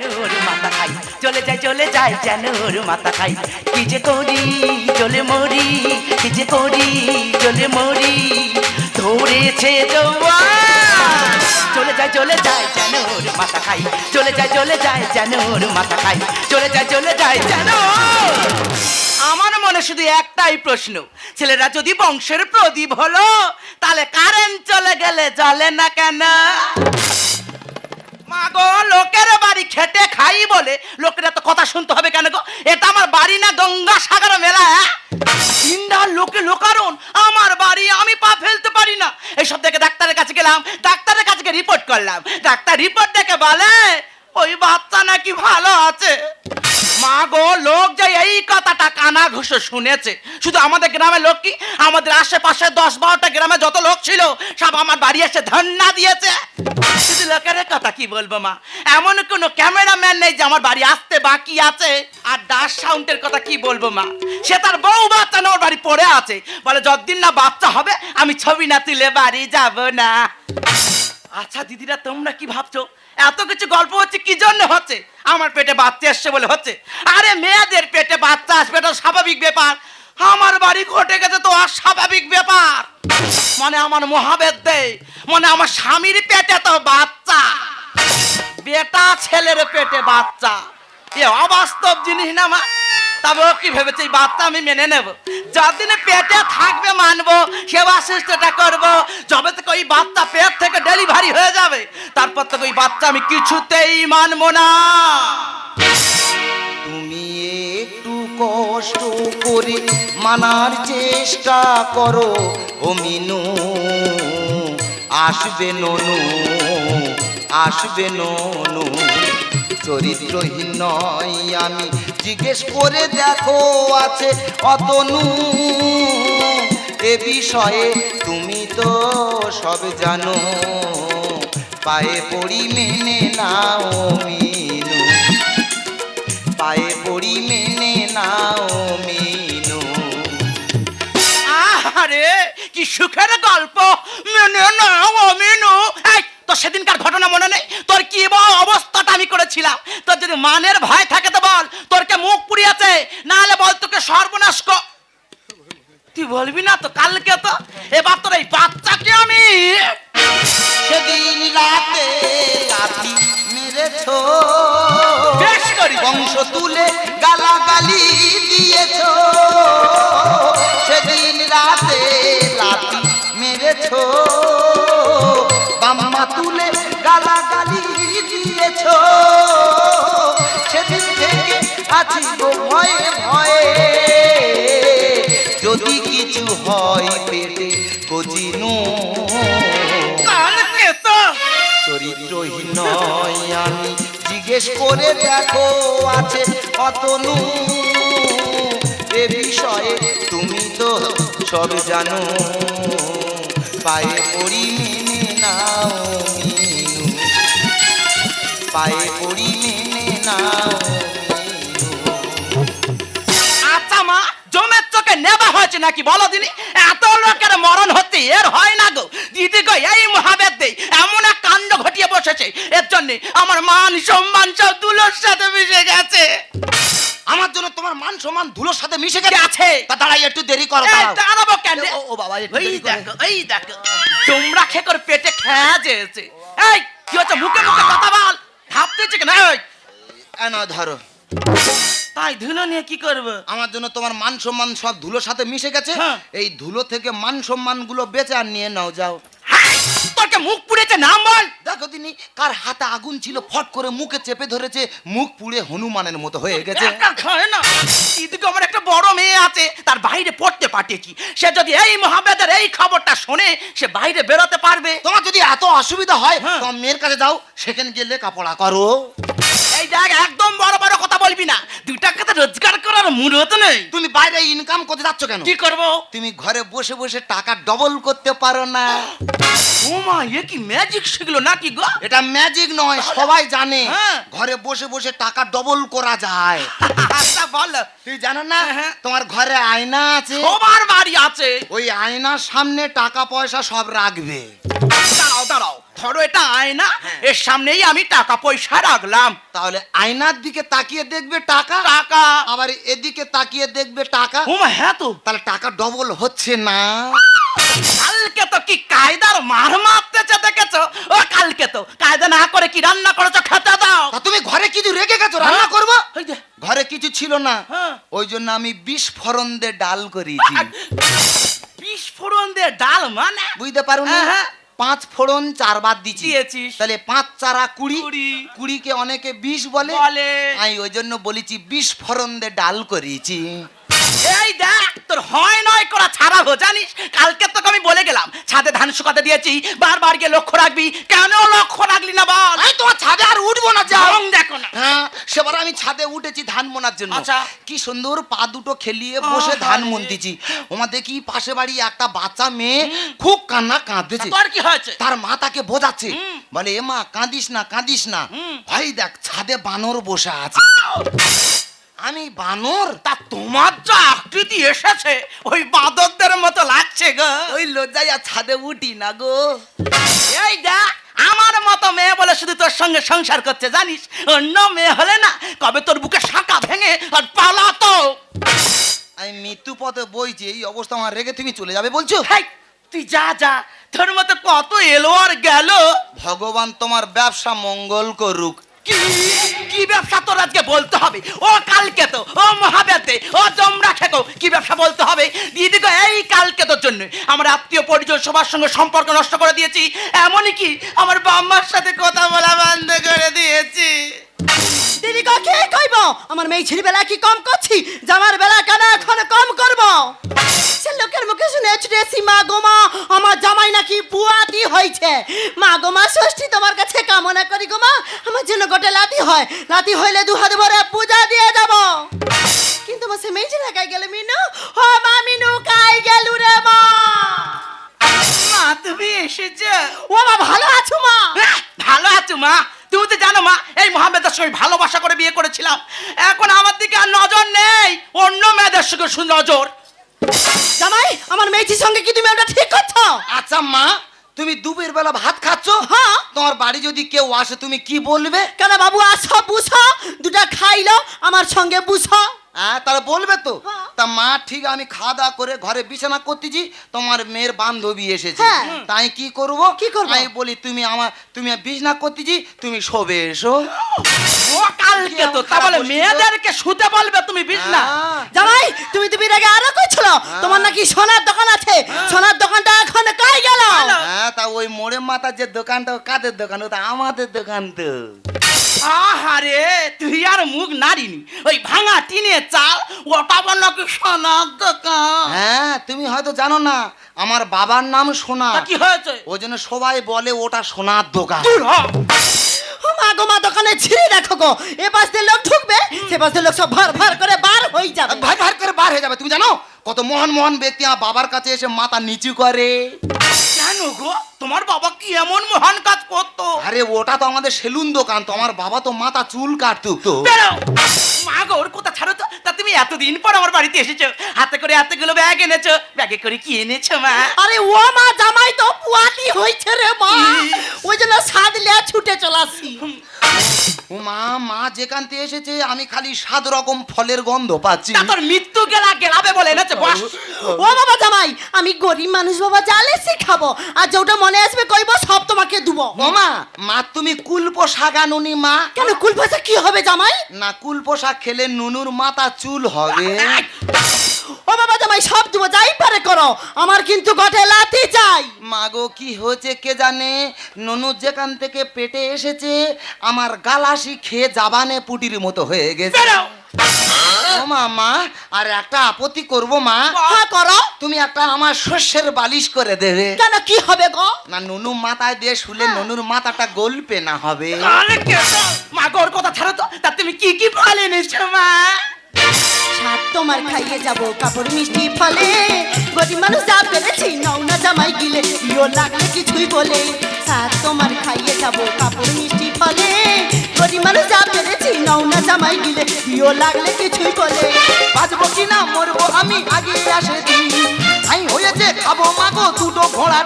যেন মাথা খাই। চলে যায় চলে যায় যেন ওর মাথা খাই। কি যে করি চলে মরি, কি যে করি চলে মরি। ধরেছে জওয়ান চলে যায় চলে যায় যেন ওর মাথা খাই। চলে যায় চলে যায় যেন ওর মাথা খাই। চলে যায় চলে যায় যেন আমার মনে শুধু একটাই প্রশ্ন, ছেলেরা যদি বংশের প্রদীপ হলো, তাহলে কারেন্ট চলে গেলে জ্বলে না কেন? মা গো লোকের বাড়ি খেটে খাই বলে। লোকেরা তো কথা শুনতে হবে কেন গো? এটা আমার বাড়ি না গঙ্গা সাগর মেলা হ্যাঁ? ইন্ডার লোকে লোকারণ, আমার বাড়ি আমি পা ফেলতে পারি না। এইসব দেখে ডাক্তারের কাছে গেলাম, ডাক্তারের কাছে রিপোর্ট করলাম। ডাক্তার রিপোর্ট দেখে বলে ওই বাচ্চা নাকি ভালো আছে? মা গো, লোক যে এই কথাটা কানা ঘুষো শুনেছে। শুধু আমাদের গ্রামের লোক কি? আমাদের আশেপাশে দশ বারোটা গ্রামে যত লোক ছিল, সব আমার বাড়ি এসে ধন্না দিয়েছে। শুধু লোকের কথা কি বলব মা? এমন কোনো ক্যামেরাম্যান নেই যে আমার বাড়ি আসতে বাকি আছে। আর ডাস সাউন্ডের কথা কি বলব মা? সে তার বউ বাচ্চা না, ওর বাড়ি পড়ে আছে। বলে, যতদিন না বাচ্চা হবে, আমি ছবি না তুলে বাড়ি যাব না। আচ্ছা দিদিরা, তোমরা কি ভাবছ? এত কিছু গল্প হচ্ছে, কি জন্য হচ্ছে? আমার পেটে বাচ্চা আসছে বলে হচ্ছে। আরে মেয়েদের পেটে বাচ্চা আসবে, এটা স্বাভাবিক ব্যাপার। আমার বাড়ি ঘটে গেছে তো অস্বাভাবিক ব্যাপার। মানে আমার মহাবেদ দেয় মানে আমার স্বামীর পেটে তো বাচ্চা। বেটা ছেলের পেটে বাচ্চা। এ অবাস্তব জিনিস না মা। তবে কি ভেবেছে, এই বাচ্চা আমি মেনে নেব। যতদিন পেটে থাকবে মানবো, সেবা চেষ্টাটা করব, যবে থেকে ওই বাচ্চা পেট থেকে ডেলিভারি হয়ে যাবে, তারপর থেকে ওই বাচ্চা আমি কিছুতেই মানবো না। তুমি একটু কষ্ট করে মানার চেষ্টা করো, ও মিনু। আসবে ননু আসবে ননু। চরিত্রহীন নয় আমি জিজ্ঞেস করে দেখো আছে অতনু। এ বিষয়ে তুমি তো সব জানো। পায়ে পড়ি মেনে নাও মিনু। পায়ে পড়ি মেনে নাও মিনু। আরে কি সুখের গল্প। মেনে নাও অমিনু তোর সেদিনকার ঘটনা মনে নেই? তোর কি অবস্থাটা আমি করেছিলাম? তোর যদি মানের ভয় থাকে তো বল তোর কে মুখ পুড়িয়েছে? না হলে বল তোকে সর্বনাশ তুই বলবি না তো কালকে তো? এবার তোর এই বাচ্চাকে আমি সেদিন রাতে লাথি মেরেছ। বেশ করি। বংশ তুলে গালাগালি দিয়েছ। আছি গো ভয়ে ভয়ে। যদি কিছু হয় পেটে কজিনু চরিত্রহীন নয় আমি। জিজ্ঞেস করে দেখো আছে অতনু এ বিষয়ে তুমি তো সব জানো। পায়ে পড়ি মেনে নাও পায়ে পড়ি মেনে নাও জমের চোখে নেবা হয়েছে নাকি বলো দিনি এত লোকের মরণ হতে এর হয় না গো দিদি গো এই মহাবেদ দেই এমন এক কাণ্ড ঘটিয়ে বসেছে এর জন্য আমার মান সম্মান সব দুলোর সাথে মিশে গেছে আমার জন্য তোমার মান সম্মান ধুলোর সাথে মিশে গেছে আছে তা দাঁড়াই একটু দেরি করো এই দাঁড়াবো কেন ও, বাবা, দেরি দেখো ওই দেখো তোমরা খেকর পেটে খেয়া যেছে এই কি হচ্ছে মুখে মুখে কথা বল ভাবতেছে কেন এই ধরো তাই ধুলো নিয়ে কি করব? আমার জন্য তোমার মান সম্মান সব ধুলোর সাথে মিশে গেছে। হ্যাঁ। এই ধুলো থেকে মান সম্মানগুলো বেঁচে আর নিয়ে নাও যাও। তোরকে মুখ পুড়েছে নাম বল। দেখো তিনি কার হাতে আগুন ছিল ফট করে মুখে চেপে ধরেছে মুখ পুড়ে হনুমানের মতো হয়ে গেছে। খায় না। এদিকে আমার একটা বড় মেয়ে আছে তার বাইরে পড়তে পাঠিয়েছি সে যদি এই মহাবেদের এই খবরটা শোনে সে বাইরে বেরোতে পারবে। তোমার যদি এত অসুবিধা হয় হ্যাঁ। তোমার মেয়ের কাছে যাও সেখানে গিয়ে লেখাপড়া করো। এই দেখ একদম বড় বড় বলবি না। দুই টাকাতে রোজগার করার মুরত নেই। তুমি বাইরে ইনকাম করতে যাচ্ছ কেন? কি করব? তুমি ঘরে বসে বসে টাকা ডবল করতে পারো না। ও এ কি ম্যাজিক শিখলো নাকি গো? এটা ম্যাজিক নয় সবাই জানে। হ্যাঁ। ঘরে বসে বসে টাকা ডবল করা যায়। আচ্ছা বল। তুই জানো না হ্যাঁ। তোমার ঘরে আয়না আছে? সবার বাড়ি আছে। ওই আয়নার সামনে টাকা পয়সা সব রাখবে। দাঁড়াও দাঁড়াও। ধরো এটা আয়না। হ্যাঁ। এর সামনেই আমি টাকা পয়সা রাখলাম। তাহলে আয়নার দিকে তাকিয়ে দেখবে টাকা। টাকা। আবার এদিকে তাকিয়ে দেখবে টাকা। ওমা হ্যাঁ তো। তাহলে টাকা ডবল হচ্ছে না। কালকে তো কি কায়দার মার মারতেছে দেখেছ? ও কালকে তো। কায়দা না করে কি রান্না করেছ খেতে দাও। তা তুমি ঘরে কিছু রেখে গেছো রান্না করব? ওই যে, ঘরে কিছু ছিল না। হ্যাঁ। ওই জন্য আমি বিষ ফোড়ন দিয়ে ডাল করিয়েছি ফোড়ন দিয়ে ডাল মানে? বুঝতে পারো না? হ্যাঁ, হ্যাঁ। পাঁচ ফোড়ন চার বাদ দিচ্ছি। তাহলে পাঁচ চারা কুড়ি কুড়ি। কুড়িকে অনেকে বিষ বলে বলে। আমি ওই জন্য বলেছি বিষ ফোড়ন দিয়ে ডাল করিয়েছি এই দেখ তোর হয় নয় করা ছাড়াবো জানিস? কালকে তোকে আমি বলে গেলাম ছাদে ধান শুকাতে দিয়েছি বারবার গিয়ে লক্ষ্য রাখবি। কেন লক্ষ্য রাখলি না বল? আমি তোমার ছাদে আর উঠবো না যাও। রং দেখো না। হ্যাঁ সেবার আমি ছাদে উঠেছি ধান মোনার জন্য। আচ্ছা। কি সুন্দর পা দুটো খেলিয়ে বসে। ধান মন্দিছি ওমা দেখি পাশে বাড়ি একটা বাচ্চা মেয়ে খুব কান্না কাঁদতেছে। তোর কি হয়েছে? তার মা তাকে বোঝাচ্ছে। বলে এ মা কাঁদিস না কাঁদিস না। ভাই দেখ ছাদে বানর বসে আছে। আমি বানর তা তোমার যা আকৃতি এসেছে ওই বাঁদরদের মতো লাগছে গো। ওই লজ্জায় আর ছাদে উঠি না গো। এই দেখ আমার মতো মেয়ে বলে শুধু তোর সঙ্গে সংসার করছে জানিস? অন্য মেয়ে হলে না কবে তোর বুকে শাঁকা ভেঙে আর পালাতো। আমি মৃত্যু পথে বইছি এই অবস্থা আমার রেগে তুমি চলে যাবে বলছো? হেই, তুই যা যা। তোর মতো কত এলো আর গেল। ভগবান তোমার ব্যবসা মঙ্গল করুক। কি কি ব্যবসা তোর আজকে বলতে হবে? ও কালকে তো, ও মহাব্যাতে ও তোমরা খেকো, কি ব্যবসা বলতে হবে? দিদি এই কালকে তোর জন্য আমার আত্মীয় পরিজন সবার সঙ্গে সম্পর্ক নষ্ট করে দিয়েছি। এমনই কি, আমার বাম্মার সাথে কথা বলা বন্ধ করে দিয়েছি। দিদি কে কইব? আমার মেয়ে ছেলে বেলা কি কম করছি? জামার বেলা কেন এখন কম করব? সে লোকের মুখে শুনে ছুটেছি মা গো মা আমার জামাই নাকি পুয়াতি হয়েছে মা গো মা ষষ্ঠী তোমার কাছে কামনা করি গো মা আমার জন্য গোটে লাতি হয়। লাতি হইলে দু হাত ভরে পূজা দিয়ে যাব। কিন্তু মা সে মেয়ে ছেলে কাই গেল মিনু ও মা মিনু কাই গেল রে মা। মা তুমি এসেছ। ও মা ভালো আছো মা? ভালো আছো মা। তুমি তো জানো মা এই মহামেদের সঙ্গে ভালোবাসা করে বিয়ে করেছিলাম। এখন আমার দিকে আর নজর নেই অন্য মেয়েদের সঙ্গে নজর। জামাই আমার মেয়েটির সঙ্গে কি তুমি ওটা ঠিক করছ? আচ্ছা মা তুমি দুপুর বেলা ভাত খাচ্ছ? হ্যাঁ। তোমার বাড়ি যদি কেউ আসে তুমি কি বলবে? কেন বাবু আসো বুঝো দুটা খাইলো আমার সঙ্গে বুঝো হ্যাঁ তাহলে বলবে তো হ্যাঁ। তা মা ঠিক আমি খাওয়া দাওয়া করে ঘরে বিছানা করতেছি তোমার মেয়ের বান্ধবী এসেছে। হ্যাঁ। তাই কি করব? কি করব? আমি বলি তুমি আমার তুমি বিছানা করতেছি তুমি শোবে এসো। ও কালকে তো তা মেয়েদেরকে শুতে বলবে তুমি হ্যাঁ। তুমি তুমি আগে আরও কইছিল তোমার নাকি সোনার দোকান আছে। সোনার দোকানটা এখন কাই গেল? হ্যাঁ তা ওই মোড়ে যে দোকানটা কাদের দোকান? ওটা আমাদের দোকান তো। আহারে তুই আর মুখ নারিনি ওই ভাঙা টিনে চাল ওটা বলল কি সোনার দোকান? হ্যাঁ তুমি হয়তো জানো না আমার বাবার নাম সোনা কি হয়েছে? ওই জন্য সবাই বলে ওটা সোনার দোকান। দূর হ। মা গো মা দোকানে ছিঁড়ে দেখো গো। এ পাশ দিয়ে লোক ঢুকবে সে পাশ দিয়ে লোক সব ভার ভার করে বার হয়ে যাবে। ভাই ভাই করে বার হয়ে যাবে তুমি জানো? কত মহান মহান ব্যক্তি আমার বাবার কাছে এসে মাথা নিচু করে। কেন গো? তোমার বাবা কি এমন মহান কাজ করতো? আরে ওটা তো আমাদের সেলুন দোকান তো আমার বাবা তো মাথা চুল কাটতো তো বেরো! মা গো ওর কথা ছাড়ো তো। তা তুমি এতদিন পর আমার বাড়িতে এসেছ। হাতে করে এতগুলো ব্যাগ এনেছো। ব্যাগে করে কি এনেছো মা? আরে ও মা জামাই তো পুয়াতি হইছে রে মা। ওই জন্য সাদ লিয়া ছুটে চলাসি ও মা মা যেখান থেকে এসেছে আমি খালি সাত রকম ফলের গন্ধ পাচ্ছি। তা তোর মৃত্যু গেলা গেলাবে বলে এনেছে বস। ও বাবা জামাই আমি গরিব মানুষ বাবা জালে খাব। আর যেটা মনে আসবে কইব সব তোমাকে দুবো। ও মা মা তুমি কুলপ শাগানুনি মা। কেন কুল পয়সা কি হবে জামাই? না কুলপ শাক খেলে নুনুর মাথা চুল হবে। ও বাবা জামাই সব দুবো যাই পারে করো। আমার কিন্তু গটে লাতি চাই। মাগো কি হয়েছে কে জানে? ননু যেখান থেকে পেটে এসেছে আমার গালাসি খেয়ে জাবানে পুটির মতো হয়ে গেছে। ও মা মা আর একটা আপত্তি করব মা। হ্যাঁ করো। তুমি একটা আমার শস্যের বালিশ করে দেবে কেন কি হবে গো? না নুনু মাথায় দিয়ে শুলে নুনুর মাথাটা গল্পে না হবে। মা গো কথা ছাড়ো তো। তা তুমি কি কি ফল এনেছো মা? সাত তোমার খাইয়ে যাব কাপড় মিষ্টি ফলে। গরিব মানুষ যা পেরেছি নাও জামাই গিলে। ইও লাগলে কিছুই বলে। সাত তোমার খাইয়ে যাব কাপড় মিষ্টি ফলে। গরিব মানুষ যা পেরেছি, নাও না জামাই গিলে ইও লাগলে কিছুই বলে। বাঁচবো কি না, মরবো আমি আগে আসে আমি ধরেছে খাব মাগো দুটো ঘোড়া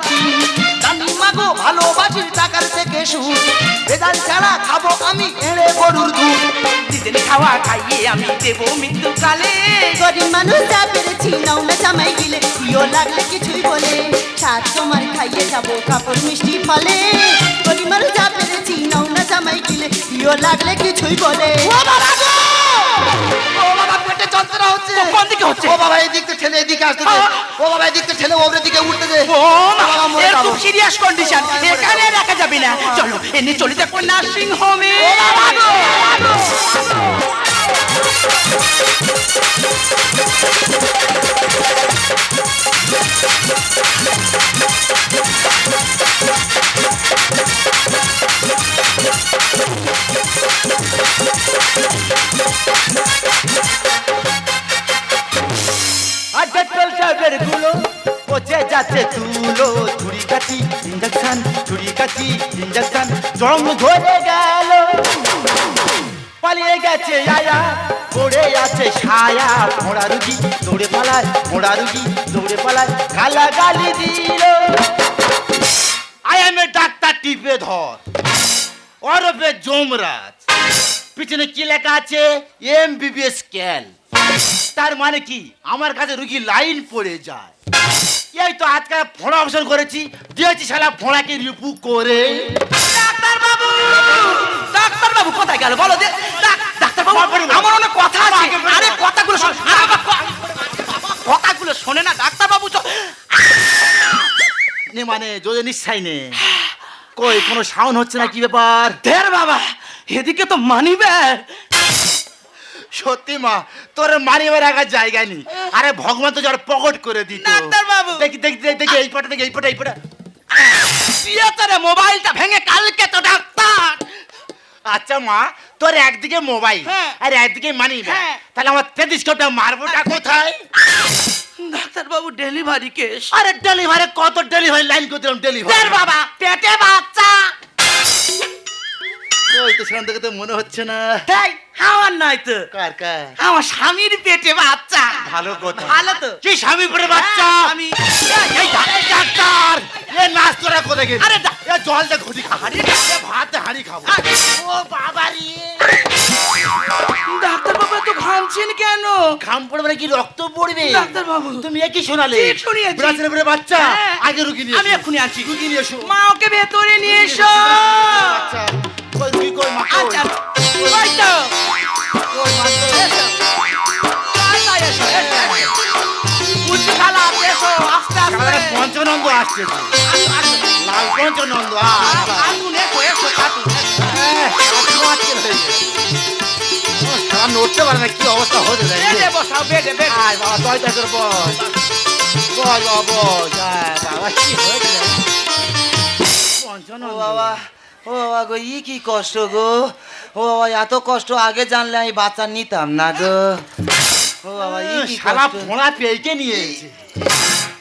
জানি মাগো ভালোবাসি টাকার থেকে সুদ। বেদাল ছাড়া খাব আমি এড়ে গরুর দুধ। দিদিন খাওয়া খাইয়ে আমি দেবো মৃত্যুকালে। গরিব মানুষ যা পেরেছি জামাই গিলে, প্রিয় লাগলে কিছুই বলে। সাত তোমার খাইয়ে যাব কাপড় মিষ্টি ফলে। প্রিয় লাগলে কিছুই বলে। ও বাবা গো! ও বাবা পেটে যন্ত্রণা হচ্ছে। কোন দিকে হচ্ছে? ও বাবা ঠেলে এদিকে ও বাবা ঠেলে দিকে উঠতেছে। ও মা, বাবা, মরে এর যাব। খুব সিরিয়াস কন্ডিশন এখানে রাখা যাবে না। চলো এনে চলে যাব নার্সিং হোমে তুলো কাছি ইঞ্জেকশন ধরে গেল। পালিয়ে গেছে আয়া, পড়ে আছে ছায়া। মোড়া রুগী, দৌড়ে পালায়, মোড়া রুগী, দৌড়ে পালায় গালা গালি দিল। আই এম ডাক্তার টিপে ধর ওরফে জমরাজ পিছনে কি লেখা আছে? এম বিবিএস ক্যাল তার মানে কি? আমার কাছে রুগী লাইন পড়ে যায়। এই তো আজকাল ফোড়া অপশন করেছি। দিয়েছি শালা ফোড়াকে রিপু করে। ডাক্তার বাবু ডাক্তার বাবু কোথায় গেল? বলো ডাক্তার বাবু আমার অনেক কথা আছে। আরে কথাগুলো শোন। কথাগুলো শোনে না ডাক্তার বাবু নে মানে যদি নিশ্চয় নে। কই কোনো সাউন্ড হচ্ছে না কি ব্যাপার? দের বাবা! এদিকে তো মানিবে। সত্যি মা তোর মারিবার রাখার জায়গা নেই। আরে ভগবান তো যার পকট করে দিত। ডাক্তারবাবু। দেখি দেখি দেখি, দেখি এই পটা দেখি এই পটা এই পটা। থিয়েটারে মোবাইলটা ভেঙে কালকে তো ডাক্তার। আচ্ছা মা তোর একদিকে মোবাইল হ্যাঁ। আর একদিকে মানি হ্যাঁ। তাহলে আমার তেত্রিশ কোটা মারবোটা কোথায়? ডাক্তার বাবু ডেলিভারি কেস। আরে ডেলিভারি কত ডেলিভারি? লাইন করতে ডেলিভারি। বাবা পেটে বাচ্চা। ওই তো সেখান থেকে তো মনে হচ্ছে না। তাই আমার নয় তো। কার কার? আমার স্বামীর পেটে বাচ্চা। ভালো কথা। ভালো তো। কি স্বামী পড়ে বাচ্চা হ্যাঁ, আমি এই, এই, এই ডাক্তার এ নাচ তোরা কোথায় গেলি? আরে এ জলটা ঘুটি খাব আরে ভাত হাঁড়ি খাব। ও বাবা রে। ডাক্তার বাবু তো ঘামছেন কেন? ঘাম পড়বে না কি রক্ত পড়বে? ডাক্তার বাবু। তুমি একই শোনালে? ঠিক শুনিয়েছি। ব্রাজিলের পরে বাচ্চা? হ্যাঁ। আগে রুগী নিয়ে আমি। এক্ষুনি আনছি রুগী নিয়ে এসো। মা ওকে ভেতরে নিয়ে এসো। আচ্ছা কই মা আচ্ছা তো মা পঞ্চনন্দ আসছে। লাল পঞ্চনন্দ সারা নড়তে পারে না কি অবস্থা হতে যায় বসাও। বাবা তয় তয় করে বস বস বাবা বস আয় বাবা কি হয়েছে বাবা ও বাবা গো ই কি কষ্ট গো ও বাবা এত কষ্ট আগে জানলে আমি বাচ্চা নিতাম না গো ও বাবা ই কি শালা কষ্ট ফোড়া পেয়েকে নিয়েছে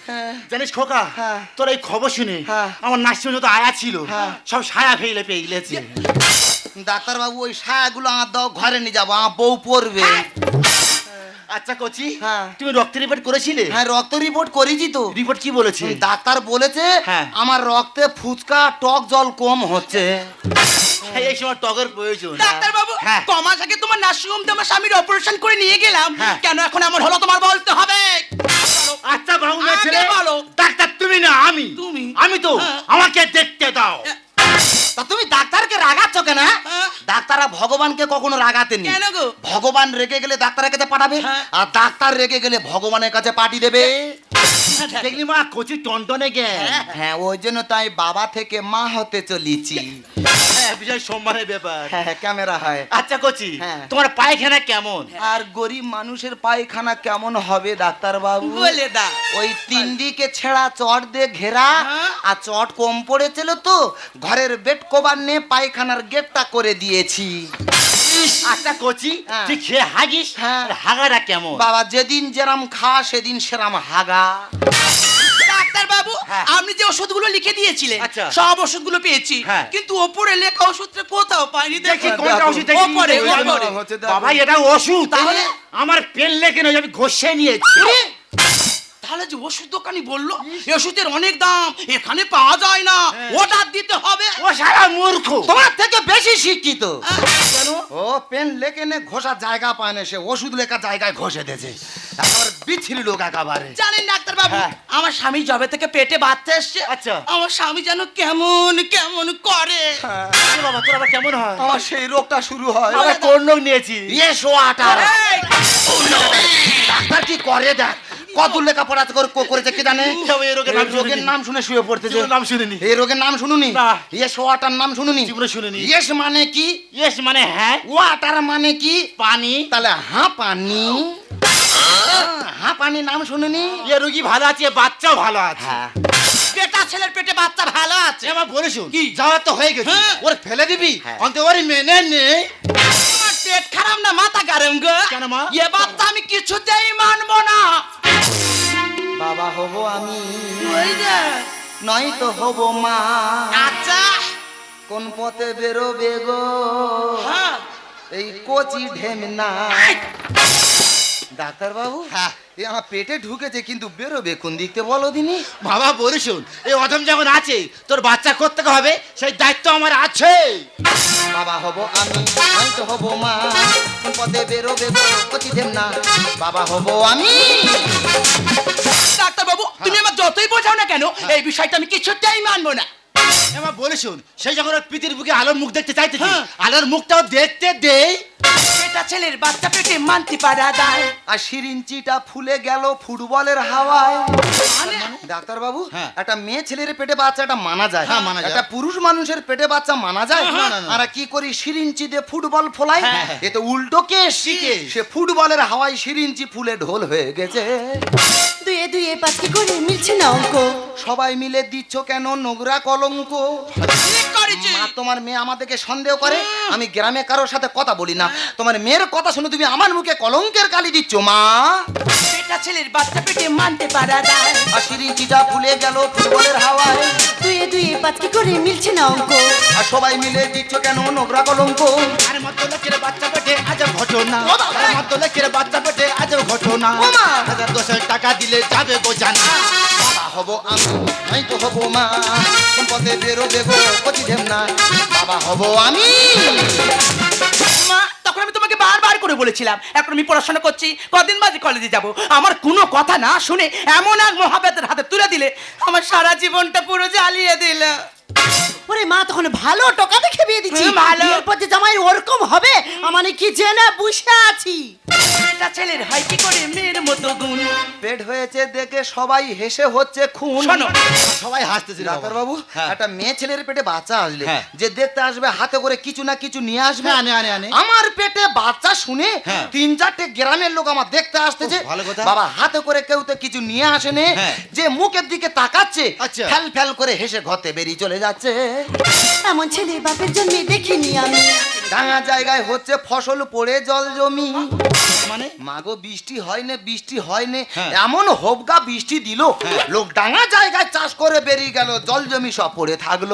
হ্যাঁ। জানিস খোকা হ্যাঁ। তোর এই খবর শুনে হ্যাঁ। আমার নার্সিং যত আয়া ছিল হ্যাঁ। সব সায়া ফেলে পেয়ে গেছে ডাক্তার বাবু ওই সায়াগুলো আমার দাও ঘরে নিয়ে যাব আমার বউ পড়বে আচ্ছা কচি হ্যাঁ। তুমি রক্ত রিপোর্ট করেছিলে হ্যাঁ রক্ত রিপোর্ট করেছি তো রিপোর্ট কি বলেছে ডাক্তার বলেছে হ্যাঁ। আমার রক্তে ফুচকা টক জল কম হচ্ছে এই সময় টগের প্রয়োজন ডাক্তার বাবু হ্যাঁ। আগে তোমার নার্সিং হোম স্বামীর অপারেশন করে নিয়ে গেলাম। কেন এখন এমন হলো তোমার বলতে হবে আচ্ছা বাবু ছেলে বলো। ডাক্তার তুমি না আমি তুমি? আমি তো। আমাকে ভগবানকে কখনো রাগাতে নেই গো? ভগবান রেগে গেলে ডাক্তারের কাছে পাঠাবে হ্যাঁ। আর ডাক্তার রেগে গেলে ভগবানের কাছে পাঠিয়ে দেবে দেখলি মা কচি টনটনে গে হ্যাঁ ওই জন্য তাই বাবা থেকে মা হতে চলেছি। হ্যাঁ বিশাল সম্মানের ব্যাপার। হ্যাঁ হ্যাঁ, ক্যামেরা হয়। আচ্ছা কচি হ্যাঁ। তোমার পায়খানা কেমন? আর গরিব মানুষের পায়খানা কেমন হবে ডাক্তার বাবু বলে দাও ওই তিন দিকে ছেঁড়া চট দিয়ে ঘেরা। আর চট কম পড়েছিল তো ঘরের বেড কভার নিয়ে পায়খানার গেটটা করে দিয়েছি। আচ্ছা কচি হ্যাঁ। তুই খেয়ে হাগিস হ্যাঁ। আর হাগাটা কেমন বাবা যেদিন যেরাম খা সেদিন সেরাম হাগা ডাক্তার বাবু হ্যাঁ। আপনি যে ওষুধগুলো লিখে দিয়েছিলেন আচ্ছা। সব ওষুধগুলো পেয়েছি হ্যাঁ। কিন্তু ওপরে লেখা ওষুধটা কোথাও পাইনি দেখি কোনটা ওষুধ দেখি ওপরে, ওপরে। হচ্ছে দেখো। বাবা এটা ওষুধ তাহলে? আমার পেন লেখে নয় আমি ঘষে নিয়েছি তাহলে যে ওষুধ দোকানি বলল ওষুধের অনেক দাম এখানে পাওয়া যায় না অর্ডার দিতে হবে। ও সারা মূর্খ। তোমার থেকে বেশি শিক্ষিত। কেন? ও পেন লেখে নে ঘষার জায়গা পায় না সে ওষুধ লেখা জায়গায় ঘষে দিয়েছে। একেবারে বিচ্ছিরি লোক একেবারে। জানেন ডাক্তার বাবু হ্যাঁ। আমার স্বামী জবে থেকে পেটে বাচ্চা এসছে। আচ্ছা। আমার স্বামী যেন কেমন কেমন করে। এ বাবা তোর আবার কেমন হয়? আমার সেই রোগটা শুরু হয়। আবার কোন লোক নিয়েছি সোয়াটার এই, ডাক্তার কি করে দেখ? কত লেখাপড়া করে করেছে কি জানে? রোগের নাম শুনে শুয়ে পড়তেছে নাম শুনিনি। এই রোগের নাম শুনুনি? না। ইয়ে নাম শুনুনি? জীবনে শুনিনি। ইয়েস মানে কি? ইয়েস মানে হ্যাঁ। ওয়াটার মানে কি? পানি। তাহলে হা পানি। হা পানি নাম শুনুনি? এ রোগী ভালো আছে বাচ্চাও ভালো আছে। হ্যাঁ। বেটা ছেলের পেটে বাচ্চা ভালো আছে। আমার বলে শুন কি? যাওয়ার তো হয়ে গেছে। হ্যাঁ। ওর ফেলে দিবি? হ্যাঁ। অন্ত ওর মেনে নে। পেট খারাপ না মাথা গরম গো। কেন মা? এ বাচ্চা আমি কিছুতেই মানবো না। বাবা হব আমি। নয় তো হব মা। আচ্ছা। কোন পথে বেরোবে গো? হ্যাঁ। এই কচি ঢেমনা। ডাক্তার বাবু হ্যাঁ এ আমার পেটে ঢুকেছে কিন্তু বেরোবে কোন দিকতে বলো দিনি? বাবা বলে শুন এই অধম যখন আছে তোর বাচ্চা করতে হবে? সেই দায়িত্ব আমার আছে। বাবা হব আমি নয় তো হব মা। কোন পথে বেরোবে গো কচি ঢেমনা বাবা হব আমি। ডাক্তার বাবু তুমি আমার যতই বোঝাও না কেন এই বিষয়টা আমি কিছুতেই মানবো না। এবার বলে শুন সেই যখন ওর পিতির বুকে আলোর মুখ দেখতে চাইতে হ্যাঁ। আলোর মুখটাও দেখতে দেই বেটা ছেলের বাচ্চা পেটে মানতে পারা যায় আর সিরিঞ্চিটা ফুলে গেল ফুটবলের হাওয়ায়। মানে ডাক্তার বাবু একটা মেয়ে ছেলের পেটে বাচ্চাটা মানা যায়। হ্যাঁ, মানা যায়। একটা পুরুষ মানুষের পেটে বাচ্চা মানা যায়। না, না, না। আর কি করি সিরিঞ্চি দিয়ে ফুটবল ফোলাই হ্যাঁ, হ্যাঁ। এ তো উল্টো কে শিখে সে ফুটবলের হাওয়ায় সিরিঞ্চি ফুলে ঢোল হয়ে গেছে। দুয়ে দুয়ে পাঁচ কি করে মিলছে না অঙ্ক সবাই মিলে দিচ্ছ কেন নোংরা কলঙ্ক? মা তোমার মেয়ে আমাদেরকে সন্দেহ করে? আমি গ্রামে কারোর সাথে কথা বলি না। তোমার মেয়ের কথা শুনে তুমি আমার মুখে কলঙ্কের কালি দিচ্ছ মা। বেটা ছেলের বাচ্চা পেটে মানতে পারা যায়। আর সিরিঞ্চিটা ফুলে গেল ফুটবলের হাওয়ায়। দুয়ে দুয়ে পাঁচ কি করে মিলছে না অঙ্ক আর সবাই মিলে দিচ্ছ কেন নোংরা কলঙ্ক? আর মত লোকের বাচ্চা পেটে আজব ঘটনা। ও বাবা! আর মত লোকের বাচ্চা পেটে আজব ঘটনা। ও মা! হাজার দশের টাকা দিলে যাবে গো জানা। বাবা হব আমি নাই তো হব মা। কোন বেরোবে গো কচি না বাবা হব আমি। তখন আমি তোমাকে বারবার করে বলেছিলাম, এখন আমি পড়াশোনা করছি, কদিন বাজে কলেজে যাব। আমার কোনো কথা না শুনে এমন এক মহাবেতের হাতে তুলে দিলে, আমার সারা জীবনটা পুরো জ্বালিয়ে দিল। ওরে মা তখন ভালো টাকা দেখে বিয়ে দিচ্ছি ভালো। যে জামাই ওরকম হবে আমার কি জেনে বসে আছি বেটা ছেলের হয় কি করে মেয়ের মতো গুণ পেট হয়েছে দেখে সবাই হেসে হচ্ছে খুন শোনো সবাই হাসতেছে ডাক্তার বাবু হ্যাঁ। একটা মেয়ে ছেলের পেটে বাচ্চা আসলে হ্যাঁ। যে দেখতে আসবে হাতে করে কিছু না কিছু নিয়ে আসবে হ্যাঁ, আনে, আনে, আনে। আমার পেটে বাচ্চা শুনে। তিন চারটে গ্রামের লোক আমার দেখতে আসতেছে ও, ভালো কথা। বাবা হাতে করে কেউ তো কিছু নিয়ে আসেনি। যে মুখের দিকে তাকাচ্ছে আচ্ছা। ফ্যাল ফ্যাল করে হেসে ঘতে বেরিয়ে চলে যাচ্ছে। এমন ছেলে বাপের জন্মে দেখিনি আমি। ডাঙা জায়গায় হচ্ছে ফসল পড়ে জল জমি। মানে? মাগো বৃষ্টি হয় না বৃষ্টি হয় না। হ্যাঁ। এমন হোবগা বৃষ্টি দিল। লোক ডাঙা জায়গায় চাষ করে বেরিয়ে গেল। জল জমি সব পড়ে থাকল।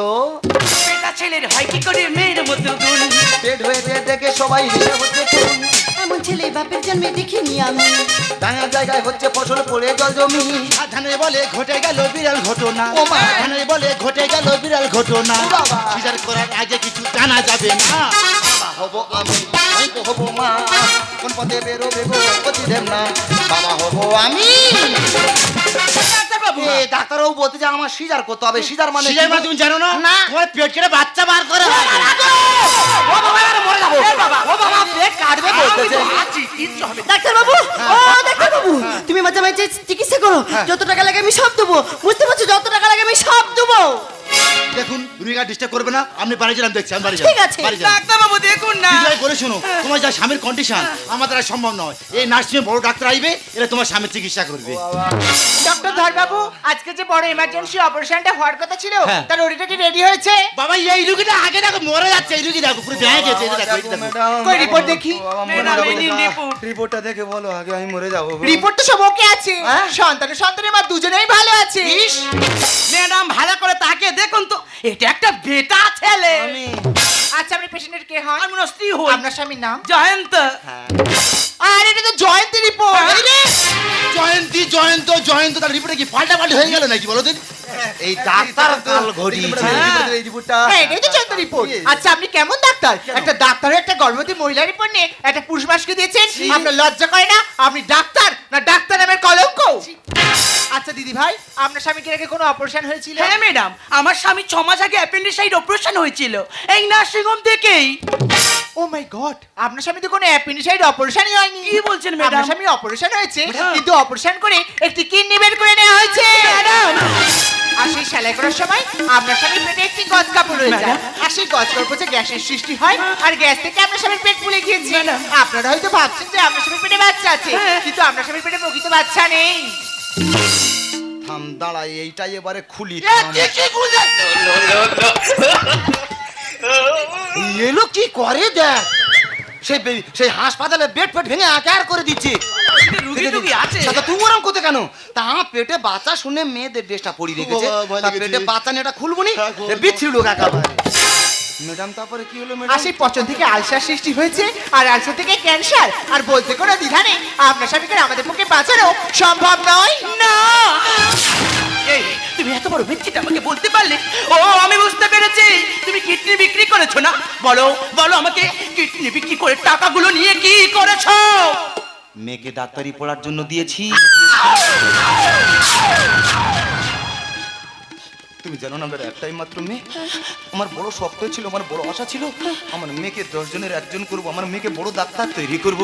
ছেলের হয় কি করে? মেয়ের মতো গুণ পেট হয়েছে দেখে সবাই হেসে হচ্ছে জন্মে দেখিনি আমি ডাঙা জায়গায় হচ্ছে ফসল পড়ে জল জমি। ধানে বলে ঘটে গেল বিড়াল ঘটনা। ও মা! ধানে বলে ঘটে গেল বিড়াল ঘটনা। বিচার! করার আগে কিছু জানা যাবে না। বাবা হব আমি আমি হব মা। কোন পথে বেরোবে গো গতি দেব না বাবা হব আমি। এ ডাক্তারবাবু বলতে যে আমার সিজার করতে হবে। সিজার মানে সিজার কি? তুমি জানো না? না। তোমার পেট কেটে বাচ্চা বার করে হয়। ও বাবা এবারে মরে যাব। এ বাবা, ও বাবা পেট কাটবে বলতেছে তো আছি, কিচ্ছু হবে না। ডাক্তার বাবু ও ডাক্তার তুমি মাঝে মাঝে চিকিৎসা করো। যত টাকা লাগে আমি সব দেবো। বুঝতে পারছ? যত টাকা লাগে আমি সব দেবো। দেখুন রুইগা ডিস্টার্ব করবে না। আপনি বাড়ি যান দেখছি আমি বাড়ি যান ঠিক আছে। বাড়ি যান ডাক্তার বাবু দেখুন না। দিদিভাই বলে শোনো তোমার যা স্বামীর কন্ডিশন আমার দ্বারা সম্ভব নয়। এই নার্সিংয়ে বড় ডাক্তার আইবে এরা তোমার স্বামীর চিকিৎসা করবে। ডক্টর ধরবাবু আজকে যে বড় ইমার্জেন্সি অপারেশনটা হওয়ার কথা ছিল হ্যাঁ। তার ওটা কি রেডি হয়েছে? বাবা এই রুগীটা আগে দেখো মরে যাচ্ছে এই রুগী দেখো পুরো ভেঙে গেছে এই দেখো, এই দেখো। কই রিপোর্ট দেখি। রিপোর্টটা দেখে বলো আগে আমি মরে যাব রিপোর্ট তো সব ওকে আছে। হ্যাঁ? সন্তানের সন্তানের মা দুজনেই ভালো আছে। ম্যাডাম ভালো করে তাকে দেখুন তো এটা একটা বেটা ছেলে। আমি আচ্ছা আপনি পেশেন্টের কে হন? আমি ওনার স্ত্রী হই। আপনার স্বামীর নাম? জয়ন্ত। আর এটা তো জয়ন্তী রিপোর্ট হ্যাঁ। জয়ন্তী জয়ন্ত জয়ন্ত তার রিপোর্টে কি পাল্টা পাল্টি হয়ে গেল নাকি বলো দিন এই ডাক্তার কাল ঘটিয়েছে। এই রিপোর্টটা হ্যাঁ এটাই তো চন্দ্র রিপোর্ট আচ্ছা আপনি কেমন ডাক্তার? একটা ডাক্তার একটা গর্ভবতী মহিলা রিপোর্ট নিয়ে একটা পুরুষ মানুষকে দিয়েছেন। আপনার লজ্জা করে না? আপনি ডাক্তার না ডাক্তার নামের কলঙ্ক? আচ্ছা দিদি ভাই আপনার স্বামীকে আগে কোনো অপারেশন হয়েছিল? হ্যাঁ ম্যাডাম আমার স্বামী ছ মাস আগে অ্যাপেন্ডিসাইড অপারেশন হয়েছিল। এই নার্সিং হোম থেকেই। ও মাই গড আপনার স্বামী তো কোনো অ্যাপেন্ডিসাইড অপারেশনই হয়নি কি বলছেন, ম্যাডাম? আপনার স্বামী অপারেশন হয়েছে কিন্তু অপারেশন করে একটি কিডনি বের করে নেওয়া হয়েছে। ম্যাডাম। আর সেই সেলাই করার সময় আপনার স্বামীর পেটে একটি গজ কাপড় রয়ে যায়। আর সেই গজ কাপড়ে গ্যাসের সৃষ্টি হয় আর গ্যাস থেকে আপনার স্বামীর পেট ফুলে গিয়েছে। আপনারা হয়তো ভাবছেন যে আপনার স্বামীর পেটে বাচ্চা আছে কিন্তু আপনার স্বামীর পেটে প্রকৃত বাচ্চা নেই। থাম দাঁড়া এইটাই এবারে খুলি। এলো কি করে দেখ? সেই সেই হাসপাতালে বেড ফেট ভেঙে আকার করে দিচ্ছে। রুগী টুগী আছে? তুই ওরম করতে কেন? তা আমার পেটে বাচ্চা শুনে মেয়েদের ড্রেসটা পরি রেখেছে। তা পেটে বাচ্চা নিয়ে এটা খুলবো নি? হ্যাঁ, বিচ্ছিরি লোক একেবারে। ম্যাডাম তারপরে কি হলো ম্যাডাম? সেই পচন থেকে আলসার সৃষ্টি হয়েছে আর আলসার থেকে ক্যান্সার। আর বলতে কোনো দ্বিধা নেই। আপনার স্বামীকে আমাদের পক্ষে বাঁচানো সম্ভব নয়। না! এই তুমি এত বড় মিথ্যিটা আমাকে বলতে পারলে? ও, আমি বুঝতে পেরেছি। তুমি কিডনি বিক্রি করেছ না? বলো বলো আমাকে, কিডনি বিক্রি করে টাকাগুলো নিয়ে কি করেছ? মেয়েকে ডাক্তারি পড়ার জন্য দিয়েছি। তুমি জানো না, আমার একটাই মাত্র মেয়ে। আমার বড় স্বপ্ন ছিল, আমার বড় আশা ছিল। আমার মেয়েকে দশ জনের একজন করব, আমার মেয়েকে বড় ডাক্তার তৈরি করব।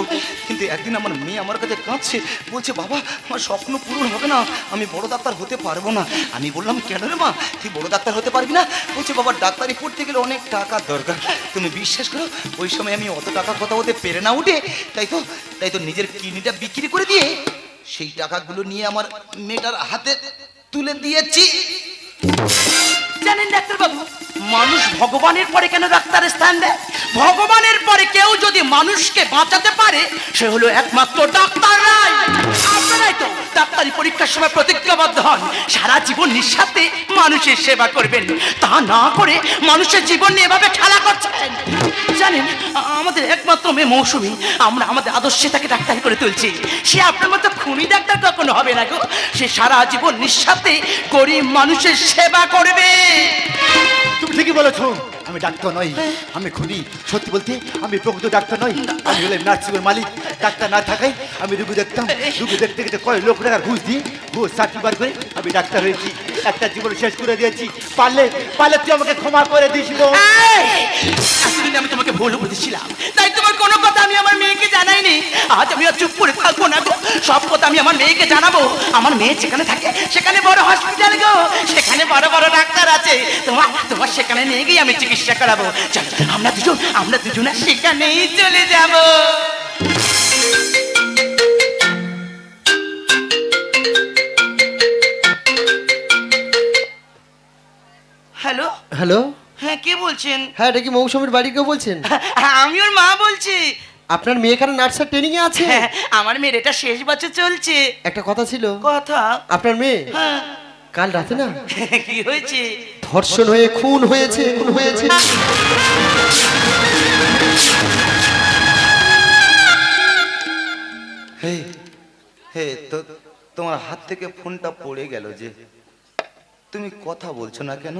কিন্তু একদিন আমার মেয়ে আমার কাছে কাঁদছে, বলছে, বাবা, আমার স্বপ্ন পূরণ হবে না, আমি বড় ডাক্তার হতে পারব না। আমি বললাম, কেন রে মা, তুই বড় ডাক্তার হতে পারবি না? বলছে, বাবা, ডাক্তারি পড়তে গেলে অনেক টাকার দরকার। তুমি বিশ্বাস করো, ওই সময় আমি অত টাকার কথা হতে পেরে না উঠে, তাই তো তাই তো নিজের কিডনিটা বিক্রি করে দিয়ে সেই টাকাগুলো নিয়ে আমার মেয়েটার হাতে তুলে দিয়েছি। জানেন ডাক্তার বাবু মানুষ ভগবানের পরে কেন ডাক্তারের স্থান দেয়? ভগবানের পরে কেউ যদি মানুষকে বাঁচাতে পারে, সে হলো একমাত্র ডাক্তাররাই আপনারাই তো ডাক্তারি পরীক্ষার সময় প্রতিজ্ঞাবদ্ধ হন। সারা জীবন নিঃস্বার্থে মানুষের সেবা করবেন। তা না করে মানুষের জীবন নিয়ে এভাবে খেলা করছেন। জানেন আমাদের একমাত্র মেয়ে মৌসুমে আমরা আমাদের আদর্শে তাকে ডাক্তার করে তুলছি। সে আপনার মতো খুনি ডাক্তার কখনো হবে না গো। সে সারা জীবন নিঃস্বার্থে গরিব মানুষের সেবা করবে। তুমি ঠিকই বলেছ। আমি ডাক্তার নই। আমি খুনি, সত্যি বলতে আমি প্রকৃত ডাক্তার নই। আমি হলাম নার্সিংয়ের মালিক। ডাক্তার না থাকাই আমি রুগী দেখতাম। রুগী দেখতে গেতে কয় লোক টাকার ঘুষ দিই, ঘুষ চাকরি করে আমি ডাক্তার হয়েছি। একটা জীবন শেষ করে দিয়েছি। পারলে পারলে তুই আমাকে ক্ষমা করে দিস। এতদিন আমি তোমাকে ভুল বুঝেছিলাম। তাই তোমার কোনো কথা আমি আমার মেয়েকে জানাইনি। আজ আমি আর চুপ করে থাকব না গো। সব কথা আমি আমার মেয়েকে জানাব। আমার মেয়ে যেখানে থাকে, সেখানে বড় হসপিটাল গো। সেখানে বড় বড় ডাক্তার আছে। তোমার তোমার সেখানে নিয়ে গিয়ে আমি চিকিৎসা করাবো। চলো আমরা দুজন আমরা দুজনে সেখানেই চলে যাব। হ্যালো? হ্যালো? হ্যাঁ কে বলছেন? হ্যাঁ এটা কি মৌসুমীর বাড়ি কেউ বলছেন? আমি ওর মা বলছি। আপনার মেয়ে এখানে নার্সার ট্রেনিং এ আছে? হ্যাঁ, আমার মেয়ের এটা শেষ বছর চলছে। একটা কথা ছিল। কথা? আপনার মেয়ে? হ্যাঁ, কাল রাতে না? কি হয়েছে? ধর্ষণ হয়ে খুন হয়েছে খুন হয়েছে। হে তো তোমার হাত থেকে ফোনটা পড়ে গেল যে তুমি কথা বলছো না কেন?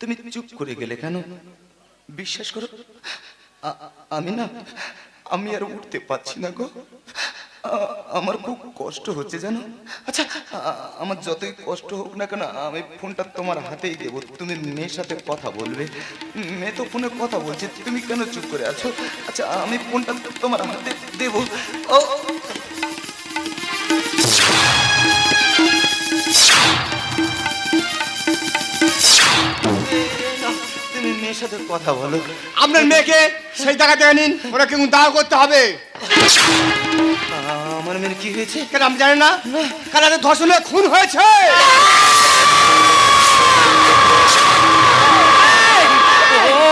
তুমি চুপ করে গেলে কেন? বিশ্বাস করো আমি না, আমি আর উঠতে পারছি না গো। আমার খুব কষ্ট হচ্ছে জানো। আচ্ছা আমার যতই কষ্ট হোক না কেন, আমি ফোনটা তোমার হাতেই দেব। তুমি মেয়ের সাথে কথা বলবে। মেয়ে তো ফোনে কথা বলছে, তুমি কেন চুপ করে আছো? আচ্ছা আমি ফোনটা তোমার হাতে দেব। ও তুমি মেয়ের সাথে কথা বলো। আপনার মেয়েকে সেই জায়গা থেকে নিন ওরা কিন্তু দাওয়া করতে হবে। আমার মেয়ের কি হয়েছে? কেন আমি জানি না। কাল রাতে ধর্ষণে খুন হয়েছে।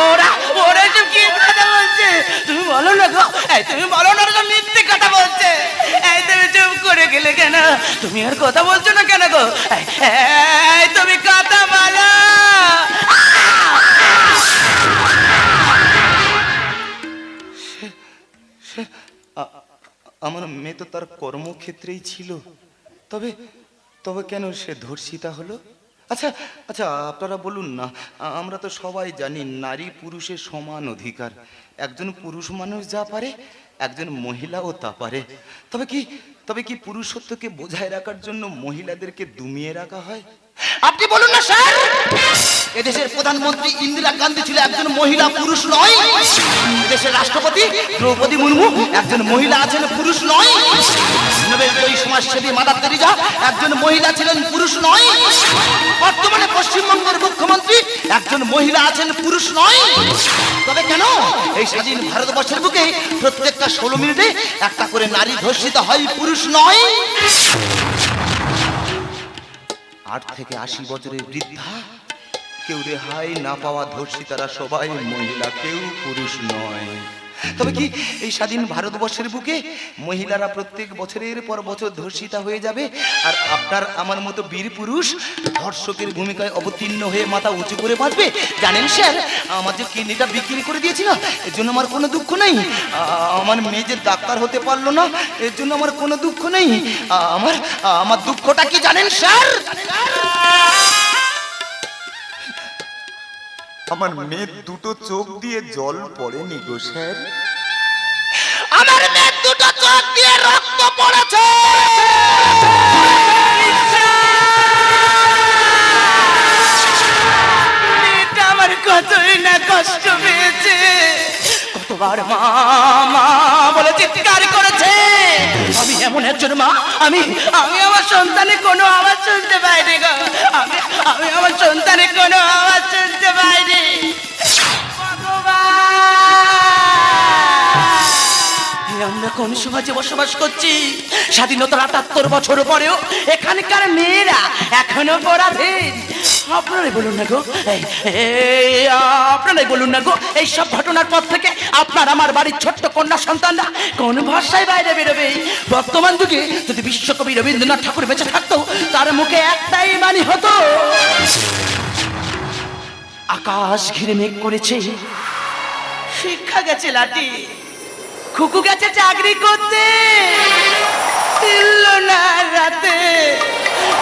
ওরা বলছে? তুমি বলো না তুমি বলো না মিথ্যে কথা বলছে। করে গেলে কেন? তুমি আর কথা বলছো না কেন গো? তুমি কথা বলো। আমার মেয়ে তো তার কর্মক্ষেত্রেই ছিল। তবে তবে কেন সে ধর্ষিতা হলো? আচ্ছা আচ্ছা আপনারা বলুন না, আমরা তো সবাই জানি নারী পুরুষের সমান অধিকার। একজন পুরুষ মানুষ যা পারে, একজন মহিলাও তা পারে। তবে কি তবে কি পুরুষত্বকে বোঝায় রাখার জন্য মহিলাদেরকে দুমিয়ে রাখা হয়? আপনি বলুন না, স্যার। এদেশের প্রধানমন্ত্রী ইন্দিরা গান্ধী ছিল একজন মহিলা, পুরুষ নয়। এদেশের রাষ্ট্রপতি দ্রৌপদী মুর্মু একজন মহিলা আছেন, পুরুষ নয়। মাদার একজন মহিলা ছিলেন, পুরুষ নয়। বর্তমানে পশ্চিমবঙ্গের মুখ্যমন্ত্রী একজন মহিলা আছেন, পুরুষ নয়। তবে কেন? এই স্বাধীন ভারতবর্ষের বুকে প্রত্যেকটা ষোলো মিনিটে একটা করে নারী ধর্ষিত হয়, পুরুষ নয়। আট থেকে আশি বছরের বৃদ্ধা। কেউ রেহাই না পাওয়া ধর্ষিতারা সবাই মহিলা, কেউ পুরুষ নয়। তবে কি এই স্বাধীন ভারতবর্ষের বুকে মহিলারা প্রত্যেক বছরের পর বছর ধর্ষিতা হয়ে যাবে? আর আপনার আমার মতো বীর পুরুষ ধর্ষকের ভূমিকায় অবতীর্ণ হয়ে মাথা উঁচু করে বাঁচবে? জানেন স্যার, আমার যে কিডনিটা বিক্রি করে দিয়েছি না এর জন্য আমার কোনো দুঃখ নেই। আমার মেয়ে যে ডাক্তার হতে পারল না, এর জন্য আমার কোনো দুঃখ নেই। আমার আমার দুঃখটা কি জানেন স্যার? আমার মেয়ের দুটো চোখ দিয়ে জল পড়েনি গো স্যার। আমার মেয়ের দুটো চোখ দিয়ে রক্ত পড়েছে। আমার কতই না কষ্ট পেয়েছে। কতবার মা মা বলে চিৎকার করেছে। আমি এমন একজন মা, আমি আমি আমার সন্তানের কোনো আওয়াজ শুনতে পাইনি গো। আমি আমি আমার সন্তানের কোনো আওয়াজ শুনতে পাইনি। আমরা কোন সমাজে বসবাস করছি? স্বাধীনতার আটাত্তর বছর পরেও এখানকার মেয়েরা এখনও পরাধীন। আপনারাই বলুন না গো আপনারাই বলুন না গো, এই সব ঘটনার পর থেকে আপনার আমার বাড়ির ছোট্ট কন্যা সন্তানরা কোন ভাষায় বাইরে বেরোবে? বর্তমান যুগে যদি বিশ্বকবি রবীন্দ্রনাথ ঠাকুর বেঁচে থাকতো, তার মুখে একটাই বাণী হতো, আকাশ ঘিরে মেঘ করেছে, শিক্ষা গেছে লাটি খুকু গেছে চাকরি করতে। না রাতে।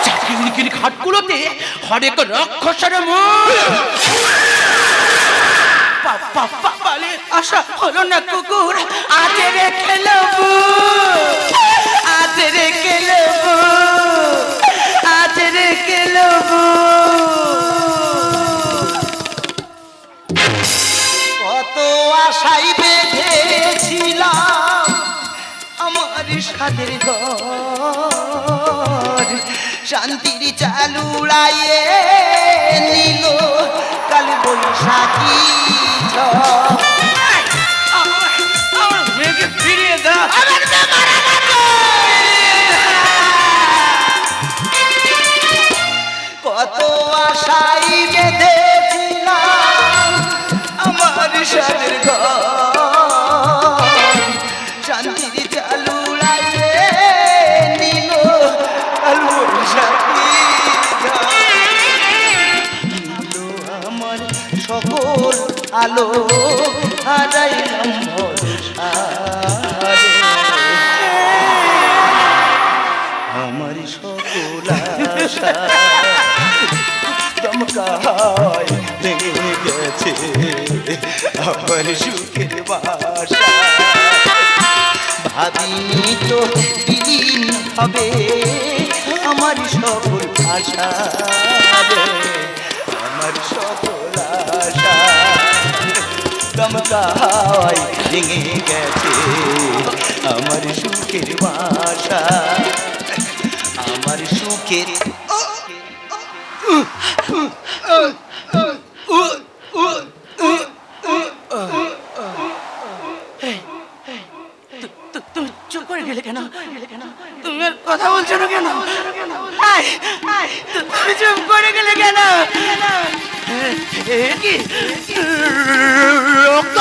চাকরির খাটগুলোতে হরেক রক্ষসের পালে আশা না কুকুর। কত আশাই সাদের ঘর। শান্তির চালু নিল কাল বৈশাখী কত আমার সাদের ঘর। আলো হারাইলাম। আমার সকল চমকায় ভেঙে গেছে। আমার সুখের বাসা। ভাবিনি তো দিন হবে আমার সকল রে, আমার সকল চমকায় ভেঙে গেছে। আমার সুখের বাসা, আমার সুখের চুপ করে গেলে কেন? তুমি আর কথা বলছো না কেন? তুমি চুপ করে গেলে কেন? রক্ত